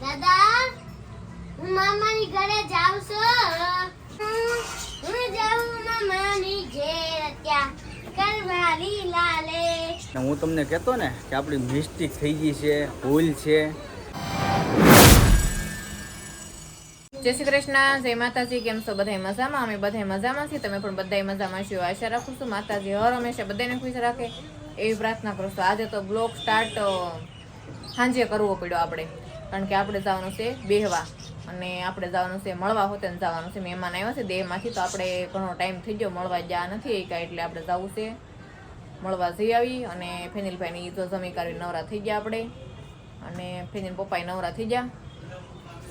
દાદા હું મામાની ઘરે જાઉં છું. હું જાઉં મામાની ઘેર ત્યાં કરવાલી લાલે. હું તમને કહેતો ને કે આપણી મિસ્ટેક થઈ ગઈ છે ભૂલ છે. જય શ્રી કૃષ્ણ જય માતાજી કેમ છો? બધા મજામાં? અમે બધા મજામાં છીએ. તમે પણ બધા મજામાં છો. આશા રાખું છું માતાજી હર હંમેશા બધાને ખુશ રાખે. એવી પ્રાર્થના કરું છું. આજે તો બ્લોગ સ્ટાર્ટ સાંજે કરવો પડ્યો આપણે. કારણ કે આપણે જવાનું છે બેહવા. અને આપણે જવાનું છે મળવા હોતે જવાનું છે મહેમાન આવ્યા છે દેહમાંથી તો આપણે ઘણો ટાઈમ થઈ ગયો મળવા ગયા નથી કાંઈ એટલે આપણે જવું છે. મળવા જઈ આવી અને ફેનિલભાઈની તો જમી કરી નવરા થઈ ગયા આપણે. અને ફેનિલ પપ્પાએ નવરા થઈ ગયા.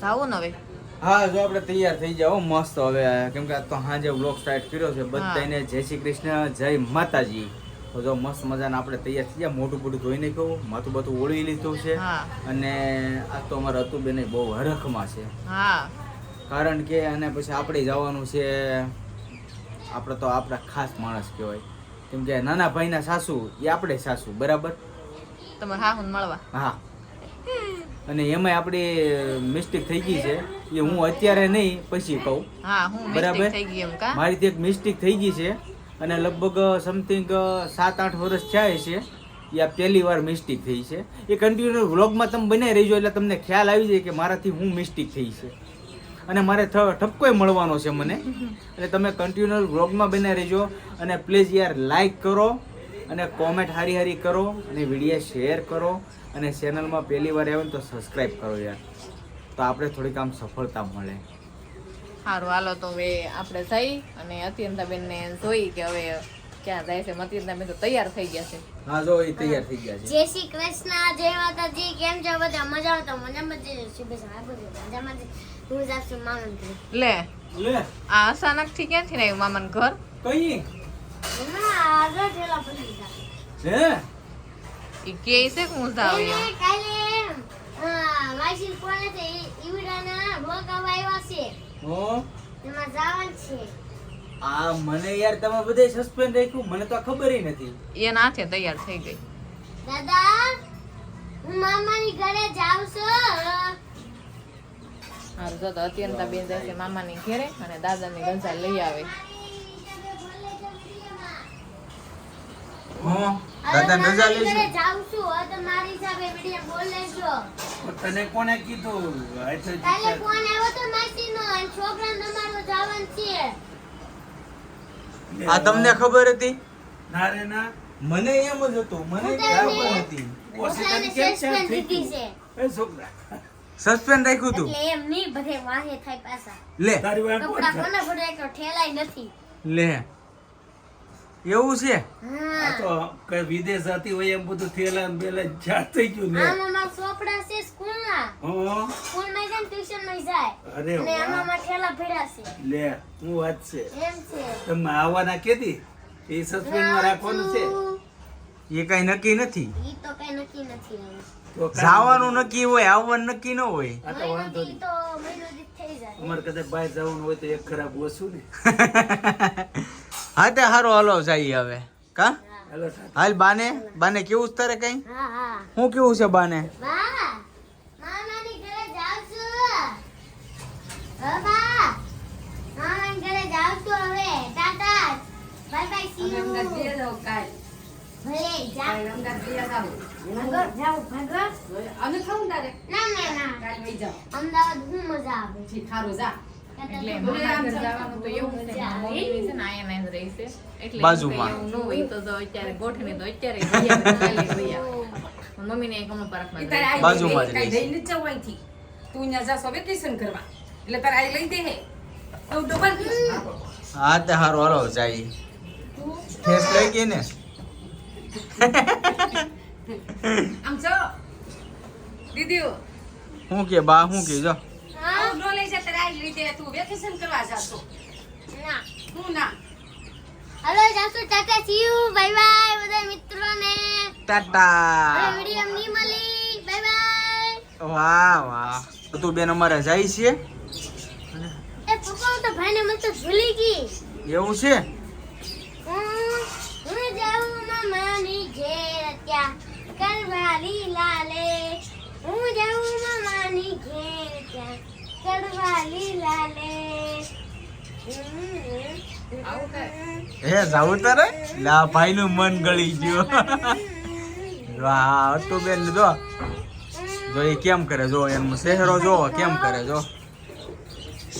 જાવું ને હવે. હા જો આપણે તૈયાર થઈ જાઓ મસ્ત હવે. કેમ કે આ તો હાજે બ્લોગ સ્ટાર્ટ કર્યો છે. બધાને જય શ્રી કૃષ્ણ જય માતાજી. તો જો મસ્ત મજાને આપણે તૈયાર થઈ ગયા. મોઢું મોઢું ધોઈ નાખ્યું. માથું બધું ઓળી લીધું છે. અને આ તો અમારા અતુબેન બહુ હરખમાં છે. હા. કારણ કે અને પછી આપણે જવાનું છે આપણે તો આપણા ખાસ માણસ કહેવાય. કેમ કે નાના ભાઈના સાસુ એ આપણે સાસુ બરાબર? તમારે હા હું મળવા. હા. અને એમાંય આપણી મિસ્ટેક થઈ ગઈ છે. એ હું અત્યારે નહીં પછી કહું. બરાબર. એમ મારી એક મિસ્ટેક થઈ ગઈ છે. અને લગભગ સમથિંગ સાત આઠ વર્ષ થયા છે એ પહેલી વાર મિસ્ટેક થઈ છે. એ કન્ટિન્યુ વ્લોગમાં તમે બનાવી રહીજો એટલે તમને ખ્યાલ આવી જાય કે મારાથી હું મિસ્ટેક થઈ છે. અને મારે ઠપકોય મળવાનો છે મને. એટલે તમે કન્ટિન્યુ વ્લોગમાં બનાવી રહેજો અને પ્લીઝ યાર લાઈક કરો અને કોમેન્ટ હારી હારી કરો અને વીડિયો શેર કરો અને ચેનલમાં પહેલી વાર આવે તો સબસ્ક્રાઈબ કરો યાર. તો આપણે થોડીક આમ સફળતા મળે. સારું હાલો તો હવે આપણે જઈ અને અત્યંતાબેન ને જોઈ કે હવે ક્યાં જાય છે. અત્યંતાબેન તો તૈયાર થઈ ગયા છે. હા જો એ તૈયાર થઈ ગયા છે. જય શ્રી કૃષ્ણ જય માતાજી કેમ છો? બધા મજામાં તો મજા જ શુભેચ્છા આપું છું. મજામાં હું જાઉં છું મામાને લે લે. આ અચાનકથી ક્યાંથી ને આવ્યું મામાનું ઘર? કઈ? ના આગળ ઠેલા પડી ગયા. હે? ઈ કે છે હું એને કાલે હા માસી કોને છે ઈવડાના આવા આવ્યા છે. હો? એમાં જવાનું છે. આ મને યાર તમે બધે સસ્પેન્ડ રાખ્યું મને તો ખબર નથી. એના હાથે તૈયાર થઈ ગઈ. દાદા હું મામાની ઘરે જાઉં છું. તો અત્યંતાબેન જાય છે મામાની ઘરે અને દાદાની ગંજા લઈ આવે. હો દાદા રજા ઘરે જાઉં છું. હવે તો મારી હિસાબે વીડિયો બોલ લેજો. તને કોને કીધું? આ તો ફોન આવ્યો તો માસીનો? અને છોકરાને તમારો જવાનું છે. આ તમને ખબર હતી? ના રે ના. મને એમ જ હતું. મને ખબર હતી. ઓછી તને તને કેમ સસ્પેન્ડ થઈ છે. એ છોકરા. સસ્પેન્ડ રાખ્યું તું? એટલે એમ નહીં બધે વાહે થાય પાછા. લે. તારી વાહે કોણ કોના ભરે તો ઠેલાય નથી. લે. એવું છે? આ તો કઈ વિદેશ જતી હોય એમ બધું થયેલા ને બેલા જાત થઈ ગયું ને. આમાં મારા સોપડા છે સ્કૂલના. હો? સ્કૂલમાં જાય ને ટ્યુશનમાં જાય. અરે અને આમાં મારા ઠેલા ભર્યા છે. લે હું વાત છે? એમ છે. તમે આવવાના કેદી? એ સસ્પેન્ડમાં રાખવાનું છે? એ કઈ નક્કી નથી? એ તો કઈ નક્કી નથી જવાનું નક્કી હોય આવવાનું નક્કી ન હોય. આ તો વાંધો નહીં. તો મહિનો થઈ જાય. અમારે કદાચ બહાર જવાનું હોય તો એક ખરાબ ઓછું ને. હા તે હારો હાલો જઈએ હવે. કા? હાલ બાને? બાને કેવું છે તારે કઈ? હા હા. કેવું છે બાને? બા મામાની ઘરે જાઉં છું. હા બા. મામાની ઘરે જાઉં છું હવે. Tata. Bye bye see you ભલે જા. ભાગો જાઓ. ભાગો ના ના ના અમદાવાદ હું મજા આવે. તો બાજુમાં. તો તો. બાજુમાં જ રહે છે. જઈને જ જવાયથી. જાશો વેકેશન કરવા. એટલે તારે આ લઈ દે હે. તો ડબલ હા તે હારો હારો જાય. લઈ ને? આમ જો. દીદી હું કે બા શું કે જો. હા આવું ન લઈ જતા તારે રીતે તું વેકેશન કરવા જાશો. ના. હું ના? Hello જાસુ tata see you bye bye બધા મિત્રોને. હવે ટાટા વીડિયો નહીં મળી. બાય બાય વાહ વાહ. બધું તું બેન અમારે જાય છે? એ પપ્પા તો ભાઈને મત તો ભૂલી ગઈ. એવું છે? હું હું જાઉં મામાની ઘેર ત્યાં. કરવાલી લાલે મામા ઘેર ક્યાં ચડવા લીલા લે. હે જાવું તારે? લા ભાઈ નું મન ગળી ગયું. વાહ તો બેન જો. જો એ કેમ કરે? જો એનો શહેરો જો કેમ કરે? જો.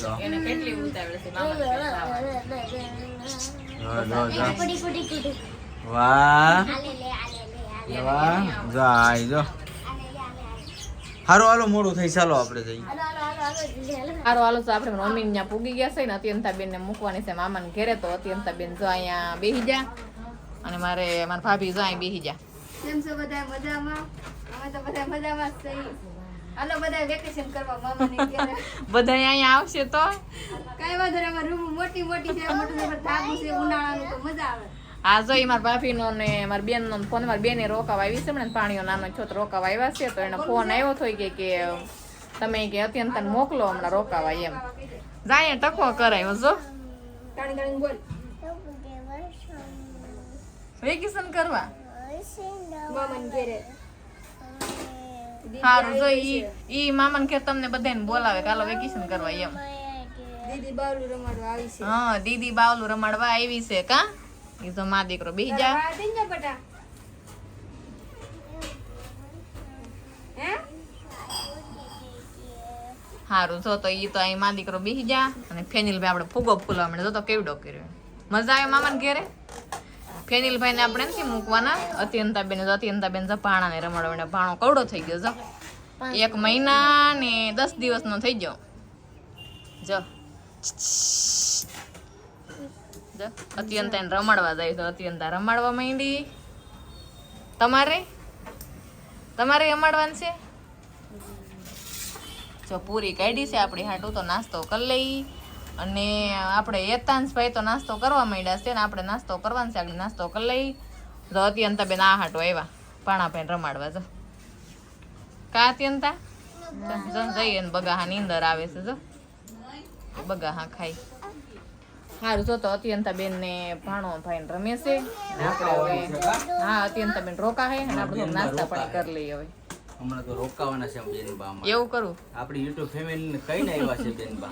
જો. એને કેટલી ઉતાવળ છે મામાને ઘરે જવાની. જો, જો, જો. કુડી કુડી કુડી. વાહ. આલે લે આલે લે આલે વાહ. જો જો. હારો હાલો મોડું થઈ ચાલો આપણે જઈએ. હારો હાલો હાલો હાલો જીજે, હાલો. હારું હાલો તો આપણે મમ્મી ત્યાં પૂગી ગયા છે ને અત્યંતાબેન ને મૂકવાની છે મામાને ઘેરે તો અત્યંતાબેન જો અહીંયા બેહી જા અને મારે મારા ભાભી જો અહીં બેહી જા કેમ છો બધા મજામાં? અમે તો બધા મજામાં જ હાલો બધા વેકેશન કરવા મામાની ઘરે. બધા અહીંયા આવશે તો. કઈ વાંધો નહીં અમારી રૂમ મોટી મોટી છે મોટું મોટું ધાબુ છે ઉનાળાનું તો મજા આવે. આ જો ઈ મારા ભાભીનો ને મારા બેનનો ફોન મારી બેને રોકાવા આવી છે હમણાં પાણીઓ નાનો છોકરો રોકાવા આવ્યા છે તો એનો ફોન આવ્યો તો કે કે તમે કે અત્યંત મોકલો હમણાં રોકાવા એમ. જાય ટકો કરાયો જો. વેકેશન કરવા? સારું જો ઈ ઈ મામન કે તમને બધાને બોલાવે કાલો વેકેશન કરવા એમ. દીદી બાવલું રમાડવા આવી છે. હા દીદી બાવલું રમાડવા આવી છે કા? ઈ તો મા દીકરો. બેહી જા બટા હારું જો તો ઈ તો અહીં માં દીકરો બેહી જા અને ફેનિલભાઈ આપણે ફૂગો ફૂલવા મળે જો તો કેવડો કર્યો. મજા આવે મામાને ઘેરે? ફેનિલભાઈ ને આપણે નથી મૂકવાના. અત્યંતાબેન અત્યંતાબેન જો પાણાને રમાડવાને ભાણો કવડો થઈ ગયો જો. એક મહિના ને દસ દિવસનો થઈ ગયો. જો. જો એને રમાડવા જાય તો અત્યંત રમાડવા માંડી. તમારે? તમારે રમાડવાનું છે? જો પૂરી કાઢી છે, આપણી હાટું તો નાસ્તો કરી લઈ. અને આપણે યતાંશભાઈ તો નાસ્તો કરવા માંડ્યા છે ને આપણે નાસ્તો કરવાનો છે, આપણે નાસ્તો કરી લઈ. તો અત્યંતા બેન આ હાટો આવ્યા પાણાભાઈ રમાડવા જો. કા અત્યંતા? જઈએ ને બગાહા નીંદર આવે છે, જો. બગાહા ખાઈ. સારું જો તો અત્યંતા બેન ને ભાણો ભાઈ રમે છે. અને આપણે હવે હા અત્યંતા બેન રોકા હે અને આપણે નાસ્તા પણ કરી લઈએ હવે. હમણાં તો રોકાવાના છે બેનબા એવું કરું? આપણી યુટ્યુબ કઈ ના આવ્યા છે બેનબા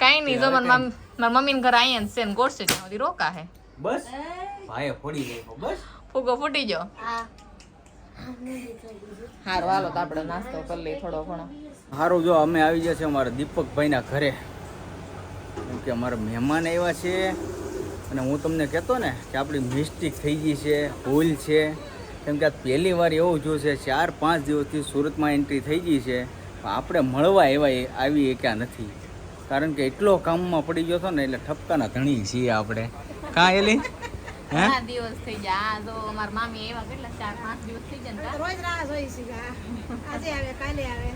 કઈ નહીં જો મારા મમ- મારા મમ્મીને ઘર અહીંયા છે ને ગોઠશે ત્યાં સુધી રોકા હે. બસ? ભાઈ ફોડી નાખ્યો. બસ? ફૂગો ફૂટી ગયો? હા. હારું હાલો તો આપણે નાસ્તો કરી લઈએ થોડો ઘણો. હારું જો અમે આવી ગયા છે અમારા દીપકભાઈના ઘરે. કેમ કે અમારા મહેમાન આવ્યા છે અને હું તમને કહેતો ને કે આપણી મિસ્ટેક થઈ ગઈ છે ભૂલ છે. કેમ કે આ પહેલી વાર એવું જોયું છે ચાર પાંચ દિવસથી સુરતમાં એન્ટ્રી થઈ ગઈ છે. પણ આપણે મળવા એવા આવી એક્યા નથી. કારણ કે એટલો કામમાં પડી ગયો હતો ને એટલે ઠપકાના ધણી છીએ આપણે. કાં એલી? દિવસ થઈ ગયા. આ જો મારા મામી એવા કેટલા? ચાર પાંચ દિવસ થઈ ગયા રોજ રાહ જોઈ છે આજે આવે કાલે આવે.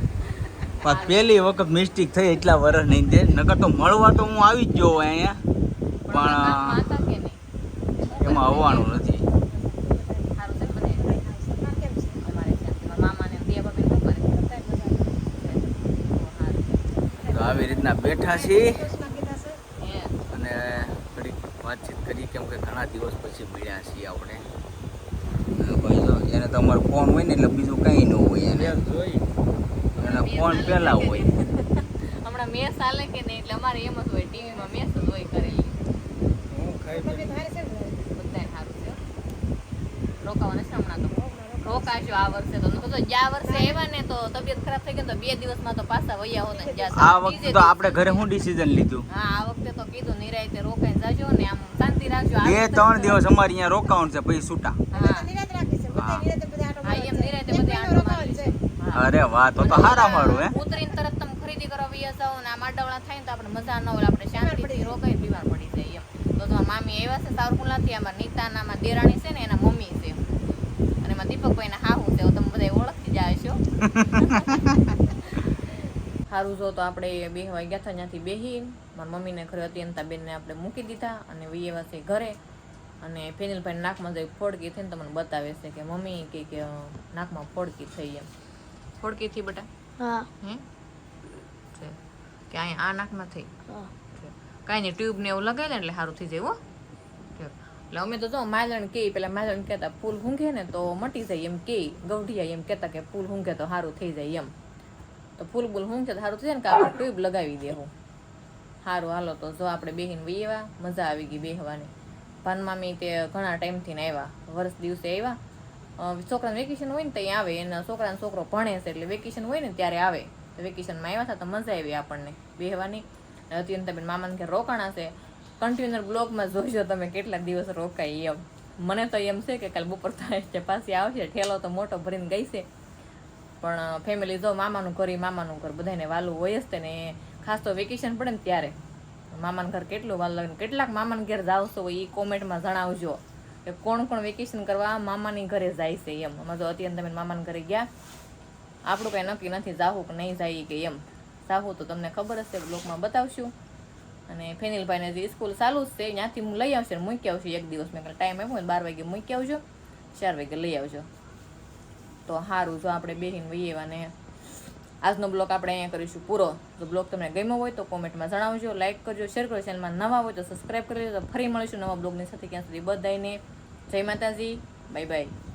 પણ પહેલી વખત મિસ્ટેક થઈ એટલા વર્ષ નહીં દે નકર તો મળવા તો હું આવી જ ગયો હોય અહીંયા. પણ કે નહીં? એમાં આવવાનું નથી. તો આવી રીતના બેઠા છીએ. અને થોડીક વાતચીત કરી કેમ કે ઘણા દિવસ પછી મળ્યા છીએ આપણે. એને તો અમારો ફોન હોય ને એટલે બીજું કંઈ ન હોય એને. એના ફોન પહેલા હોય. હમણાં મેસ ચાલે કે નહીં એટલે અમારે એમ જ હોય ટીવીમાં મેસ જ હોય કરેલી બધાય સારું છે રોકાવાનું છે હમણાં તો. રોકાશું આ વર્ષે તો. તો જ્યાં વર્ષે આવ્યા ને તો તબિયત ખરાબ થઈ ગઈ તો બે દિવસમાં તો પાછા વયા હોત ને જ્યાં આ વખતે તો આપણે ઘરે હું ડિસિઝન લીધું. હા આ વખતે તો કીધું નિરાયતે રોકાઈ જાજો ને આમ શાંતિ રાખજો. બે ત્રણ દિવસ અમારે અહીંયા રોકાવાનું છે પછી છૂટા. હા. નિરાત રાખી છે બધા નિરાતે બધા આટો હા એમ હા. અરે વાહ તો તો હારા મારું હે? ઉતરીને તરત તમે ખરીદી કરવા વયા ને આ માડવણા થાય ને તો આપણે મજા ન હોય આપણે શાંતિથી રોકાઈ બીમાર પડી જાય એમ. તો તો મામી આવ્યા છે સાવરકુંડલાથી અમારા નીતાના દેરાણી છે ને એના મમ્મી છે. અને એમાં દીપકભાઈના હાહુ છે તમે બધા ઓળખી જાય છો સારું જો તો આપણે બેહવા ગયા હતા ત્યાંથી બેહી મારા મમ્મીને ઘરે હતી એનતા બેનને આપણે મૂકી દીધા અને વૈયા છે ઘરે. અને ફેનિલભાઈ નાકમાં જઈ ફોડકી થઈને તમને બતાવે છે કે મમ્મી કે કે નાકમાં ફોડકી થઈ એમ. ફોડકી થી બેટા? હા. હે? છે. કે અહીંયા આ નાકમાં થઈ. કાંઈ નહીં ટ્યુબ ને એવું લગાવે એટલે સારું થઈ જાય હો. એટલે અમે તો જો માલણ કે પેલા માલણ કહેતા ફૂલ ઊંઘે ને તો મટી જાય એમ કે ગૌઢિયા એમ કહેતા કે ફૂલ ઊંઘે તો સારું થઈ જાય એમ. તો ફૂલ બુલ ઊંઘે તો સારું થશે ને કે આપણે ટ્યુબ લગાવી દેવું સારું હાલો તો જો આપણે બેહીને વહી મજા આવી ગઈ બેહવાની. ભાનમામી તે ઘણા ટાઈમથી ને આવ્યા વર્ષ દિવસે આવ્યા. છોકરાને વેકેશન હોય ને ત્યાં આવે. એના છોકરાનો છોકરો ભણે છે એટલે વેકેશન હોય ને ત્યારે આવે. વેકેશનમાં આવ્યા હતા તો મજા આવી આપણને બેહવાની. અત્યંત મામાને ઘેર રોકાણા છે. કન્ટિન્યુઅર બ્લોગમાં જોઈજો તમે કેટલા દિવસ રોકાય એમ. મને તો એમ છે કે કાલે બપોર થાય છે, પાછી આવશે. ઠેલો તો મોટો ભરીને ગઈ છે. પણ ફેમિલી જો મામાનું ઘર, એ મામાનું ઘર બધાને વાલું હોય જ તે ને ખાસ તો વેકેશન પડે ને ત્યારે. મામાનું ઘર કેટલું વાલું લાગે કેટલાક મામાના ઘેર જાવ છો એ કોમેન્ટમાં જણાવજો. કે કોણ કોણ વેકેશન કરવા મામાની ઘરે જાય છે એમ. અમારે તો અત્યારે તમે મામાના ઘરે ગયા. આપણું કંઈ નક્કી નથી જાહુ કે નહીં જાય કે એમ. જાહું તો તમને ખબર હશે બ્લોકમાં બતાવશું. અને ફેનિલભાઈને જે સ્કૂલ ચાલુ જ છે, ત્યાંથી હું લઈ આવશે મૂકી આવશું એક દિવસ. મેં ટાઈમ આપ્યો બાર વાગે મૂકી આવજો, ચાર વાગે લઈ આવજો. તો સારું જો આપણે બેહીને વહીએ અને આજનો બ્લોગ આપણે અહીંયા કરીશું પૂરો. જો બ્લોગ તમને ગમ્યો હોય તો કોમેન્ટમાં જણાવજો લાઇક કરજો શેર કરજો. ચેનલમાં નવા હોય તો સબસ્ક્રાઈબ કરી લેજો. ફરી મળીશું નવા બ્લોગની સાથે. ક્યાં સુધી બધાને જય માતાજી. Bye bye